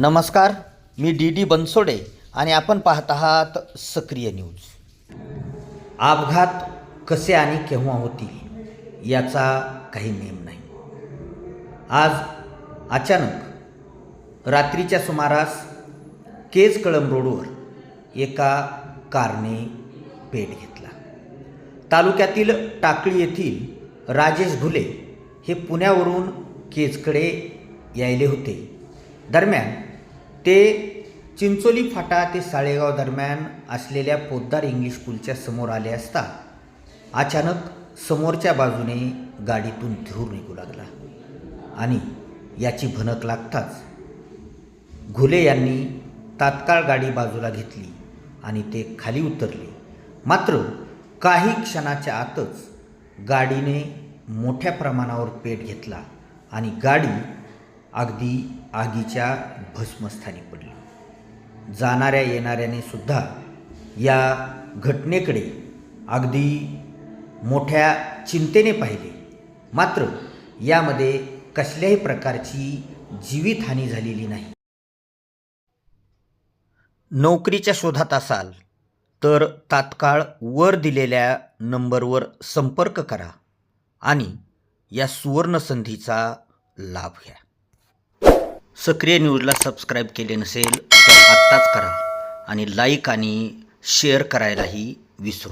नमस्कार मी D D Bansode आणि आपण पाहत आहात सक्रिय न्यूज. अपघात कसे आणि केव्हा होतील याचा काही नेम नाही. आज अचानक रात्रीच्या सुमारास केज कळंब रोडवर एका कारने पेट घेतला. तालुक्यातील टाकळी येथील राजेश घुले हे पुण्यावरून केजकडे यायले होते. दरम्यान ते चिंचोली फाटा ते साळेगाव दरम्यान असलेल्या पोद्दार इंग्लिश स्कूलच्या समोर आले असता अचानक समोरच्या बाजूने गाडीतून धूर निघू लागला आणि याची भनक लागताच घुले यांनी तात्काळ गाडी बाजूला घेतली आणि ते खाली उतरले. मात्र काही क्षणाच्या आतच गाडीने मोठ्या प्रमाणावर पेट घेतला आणि गाडी अगदी आगीच्या भस्मस्थानी पडली. जाणाऱ्या येणाऱ्याने सुद्धा या घटनेकडे अगदी मोठ्या चिंतेने पाहिले. मात्र यामध्ये कसल्याही प्रकारची जीवितहानी झालेली नाही. नोकरीच्या शोधात असाल तर तात्काळ वर दिलेल्या नंबरवर संपर्क करा आणि या सुवर्णसंधीचा लाभ घ्या. सक्रिय न्यूजला सबस्क्राईब केले नसेल तर आत्ताच करा आणि लाईक आणि शेअर करायलाही विसरू